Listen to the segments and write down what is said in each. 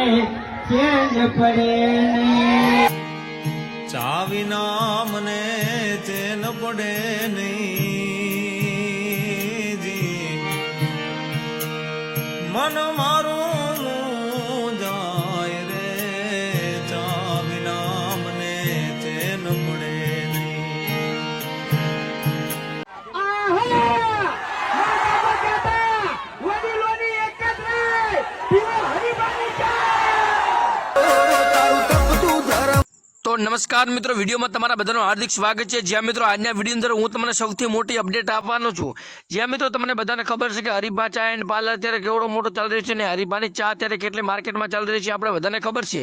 Chain પડે નહીં ચાવીના મને ચેન પડે નહીં જી. નમસ્કાર મિત્રો, વિડીયોમાં તમારા બધાનું હાર્દિક સ્વાગત છે. જ્યાં મિત્રો, આજના વીડિયો અંદર હું તમને સૌથી મોટી અપડેટ આપવાનો છું. જ્યાં મિત્રો, તમને બધાને ખબર છે કે હરિભા ચા એન્ડ પાર્લર અત્યારે કેવડો મોટો ચાલી રહ્યો છે અને હરિભાની ચા અત્યારે કેટલી માર્કેટમાં ચાલી રહી છે આપણે બધાને ખબર છે.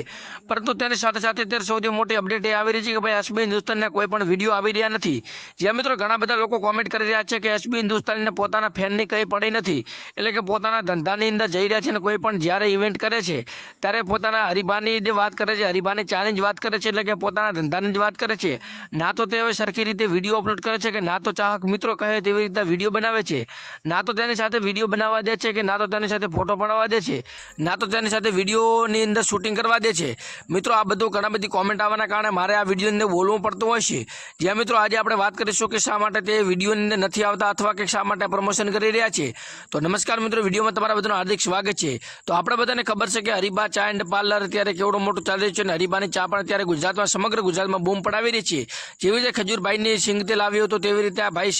પરંતુ તેની સાથે સાથે અત્યારે સૌથી મોટી અપડેટ એ આવી રહી છે કે ભાઈ એસબી હિન્દુસ્તાનના કોઈ પણ વીડિયો આવી રહ્યા નથી. જ્યાં મિત્રો, ઘણા બધા લોકો કોમેન્ટ કરી રહ્યા છે કે એસબી હિન્દુસ્તાનને પોતાના ફેનની કંઈ પડી નથી. એટલે કે પોતાના ધંધાની અંદર જઈ રહ્યા છે અને કોઈ પણ જ્યારે ઇવેન્ટ કરે છે, ત્યારે પોતાના હરિભાની જે વાત કરે છે હરિભાની ચાની જ વાત કરે છે, એટલે કે પોતાના ધંધાની જ વાત કરે છે. ના તો તેઓ સરખી રીતે વીડિયો અપલોડ કરે છે કે ના તો ચાહક મિત્રો કહે તેવી રીતે વીડિયો બનાવે છે. ના તો તેની સાથે વીડિયો બનાવવા દે છે કે ના તો તેની સાથે ફોટો બનાવવા દે છે. ના તો તેની સાથે વિડીયોની અંદર શૂટિંગ કરવા દે છે. મિત્રો, આ બધું ઘણા બધી કોમેન્ટ આવવાના કારણે મારે આ વિડીયોની અંદર બોલવું પડતું હોય છે. જ્યાં મિત્રો, આજે આપણે વાત કરીશું કે શા માટે તે વિડીયોની અંદર નથી આવતા અથવા કે શા માટે પ્રમોશન કરી રહ્યા છે. તો નમસ્કાર મિત્રો વિડીયોમાં તમારા બધાનું હાર્દિક સ્વાગત છે. તો આપણે બધાને ખબર છે કે હરિભા ચા એન્ડ પાર્લર અત્યારે કેવડો મોટો ચાલી રહ્યો છે અને હરિભાની ચા પણ અત્યારે ગુજરાતમાં સમગ્ર ગુજરાતમાં બૂમ પડાવી રહી છે. જેવી રીતે ખજૂરભાઈની સિંગ તેલ આવ્યું હતું તેવી રીતે આ ભાઈ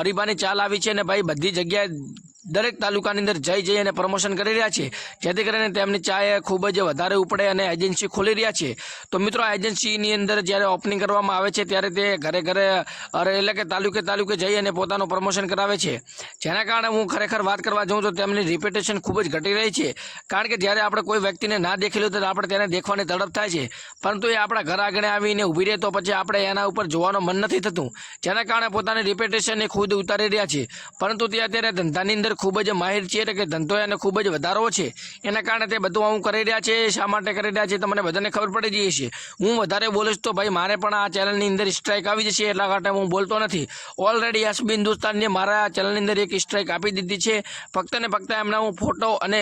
હરીબાની ચાલ આવી છે અને ભાઈ બધી જગ્યાએ દરેક તાલુકાની અંદર જઈ જઈ અને પ્રમોશન કરી રહ્યા છે. જેથી કરીને તેમની ચાય ખૂબ જ વધારે ઉપડે અને એજન્સી ખોલી રહ્યા છે. તો મિત્રો, આ એજન્સીની અંદર જ્યારે ઓપનિંગ કરવામાં આવે છે, ત્યારે તે ઘરે ઘરે એટલે કે તાલુકે તાલુકે જઈ અને પોતાનું પ્રમોશન કરાવે છે. જેના કારણે હું ખરેખર વાત કરવા જાઉં તો તેમની રિપ્યુટેશન ખૂબ જ ઘટી રહી છે. કારણ કે જ્યારે આપણે કોઈ વ્યક્તિને ના દેખેલું તો આપણે તેને દેખવાની તડપ થાય છે. પરંતુ એ આપણા ઘર આગળ આવીને ઊભી રહે તો પછી આપણે એના ઉપર જોવાનું મન નથી થતું. જેના કારણે પોતાની રિપ્યુટેશન એ ખુદ ઉતારી રહ્યા છે. પરંતુ તે અત્યારે ધંધાની અંદર ખૂબ જ માહિર છે એટલે કે ધંધો એને ખૂબ જ વધારો છે. એના કારણે તે બધું આવું કરી રહ્યા છે, શા માટે કરી રહ્યા છે તમને બધાને ખબર પડી જઈએ છે હું વધારે બોલીશ તો ભાઈ મારે પણ આ ચેનલની અંદર સ્ટ્રાઇક આવી જશે એટલા માટે હું બોલતો નથી. ઓલરેડી એસબી હિન્દુસ્તાનને મારા ચેનલની અંદર એક સ્ટ્રાઇક આપી દીધી છે. ફક્ત ને ફક્ત એમના હું ફોટો અને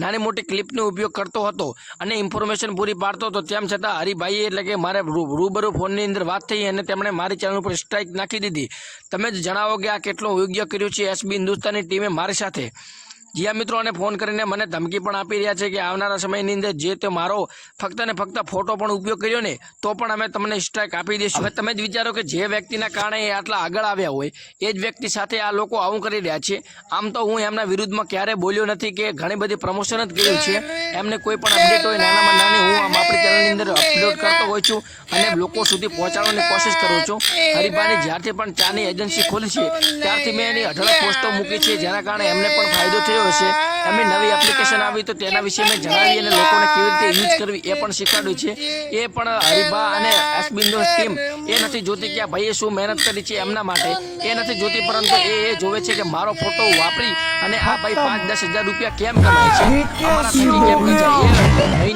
નાની મોટી ક્લિપનો ઉપયોગ કરતો હતો અને ઇન્ફોર્મેશન પૂરી પાડતો હતો. તેમ છતાં હરિભાઈએ એટલે કે મારે રૂબરૂ ફોનની અંદર વાત થઈ અને તેમણે મારી ચેનલ ઉપર સ્ટ્રાઇક નાખી દીધી. તમે જ જણાવો કે આ કેટલું યોગ્ય કર્યું છે એસબી હિન્દુસ્તાની ટીમે મારી સાથે? જ્યાં મિત્રોને ફોન કરીને મને ધમકી પણ આપી રહ્યા છે કે આવનારા સમયની અંદર જે તે મારો ફક્ત ને ફક્ત ફોટો પણ ઉપયોગ કર્યો ને, તો પણ અમે તમને સ્ટ્રાઇક આપી દઈશું. હવે તમે જ વિચારો કે જે વ્યક્તિના કારણે એ આટલા આગળ આવ્યા હોય, એ જ વ્યક્તિ સાથે આ લોકો આવું કરી રહ્યા છે. આમ તો હું એમના વિરુદ્ધમાં ક્યારે બોલ્યો નથી કે ઘણી બધી પ્રમોશન જ કર્યું છે. એમને કોઈ પણ અપડેટ હોય, નાનામાં નાની હોઉં છું અને લોકો સુધી પહોંચાડવાની કોશિશ કરું છું. હરિભાની જ્યારથી પણ ચાની એજન્સી ખોલી છે ત્યારથી મેં એની અઢળક પોસ્ટો મૂકી છે જેના કારણે એમને પણ ફાયદો થયો હશે. એમની નવી એપ્લિકેશન આવી તો તેના વિશે મેં જણાવી અને લોકોને કેવી રીતે યુઝ કરવી એ પણ શીખવાડ્યું છે. એ પણ હરિભા અને એસબિંદો ટીમ એ નથી જોતી કે આ ભાઈએ શું મહેનત કરી છે એમના માટે. એ નથી જોતી પરંતુ એ એ જોવે છે કે મારો ફોટો વાપરી અને આ ભાઈ પાંચ દસ હજાર રૂપિયા કેમ કમાય છે? અમારા થકી કેમ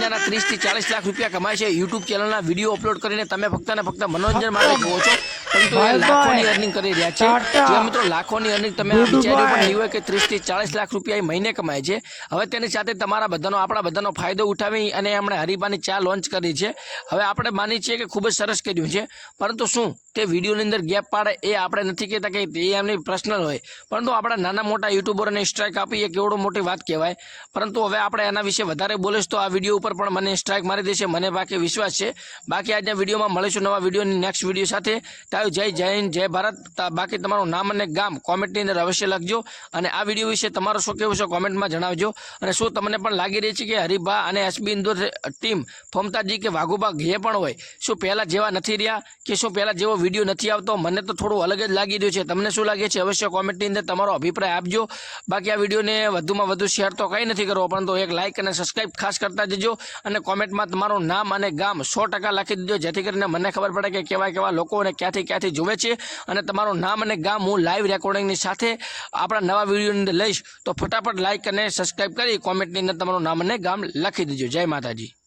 મહિનાના ત્રીસથી ચાલીસ લાખ રૂપિયા કમાય છે. યુટ્યુબ ચેનલના વીડિયો અપલોડ કરીને તમે ફક્ત ને ફક્ત મનોરંજન માટે જુઓ છો. પરંતુ એ લાખોની અર્નિંગ કરી રહ્યા છે. જે મિત્રો લાખોની અર્નિંગ તમે વિચાર્યું પણ નહીં હોય કે ત્રીસથી ચાલીસ લાખ રૂપિયા એ મહિને કમાય છે. હવે તેની સાથે તમારા બધાનો આપણા બધાનો ફાયદો ઉઠાવી અને એમણે હરિભાની ચા લોન્ચ કરી છે. હવે આપણે માની છીએ કે ખૂબ જ સરસ કર્યું છે. પરંતુ શું તે વિડીયોની અંદર ગેપ પાડે એ આપણે નથી કહેતા કે એ એમની પર્સનલ હોય. પરંતુ આપણા નાના મોટા યુટ્યુબરોને સ્ટ્રાઇક આપી એ કેવડો મોટી વાત કહેવાય. પરંતુ હવે આપણે એના વિશે વધારે બોલીશ તો આ વીડિયો ઉપર પણ મને સ્ટ્રાઇક મારી દેશે, મને બાકી વિશ્વાસ છે. બાકી આજના વિડીયોમાં મળીશું નવા વિડીયોની નેક્સ્ટ વીડિયો સાથે. તારું જય જય હિન્દ જય ભારત. બાકી તમારું નામ અને ગામ કોમેન્ટની અંદર અવશ્ય લખજો. અને આ વીડિયો વિશે તમારો શું કહેવું છે કોમેન્ટમાં જણાવજો. અને શું તમને પણ લાગી રહી છે કે હરિભા અને એસબી ઇન્દોર ટીમ ફોમતાજી કે વાઘુબા જે પણ હોય? શું પહેલાં જેવા નથી રહ્યા કે શું પહેલાં જેવો વીડિયો નથી આવતો? મને તો થોડું અલગ જ લાગી રહ્યું છે. તમને શું લાગે છે? અવશ્ય કોમેન્ટની અંદર તમારો અભિપ્રાય આપજો. બાકી આ વિડીયોને વધુમાં વધુ શેર તો કંઈ નથી કરવો, પરંતુ એક લાઇક અને સબસ્ક્રાઇબ ખાસ કરતા જજો. અને કોમેન્ટમાં તમારું નામ અને ગામ સો ટકા લખી દેજો જેથી કરીને મને ખબર પડે કે કેવા કેવા લોકો અને ક્યાંથી ક્યાંથી જોવે છે. અને તમારું નામ અને ગામ હું લાઈવ રેકોર્ડિંગની સાથે આપણા નવા વિડીયોની અંદર લઈશ. તો ફટાફટ લાઇક અને સબસ્ક્રાઇબ કરી કોમેન્ટની અંદર તમારું નામ અને ગામ લખી દેજો. જય માતાજી.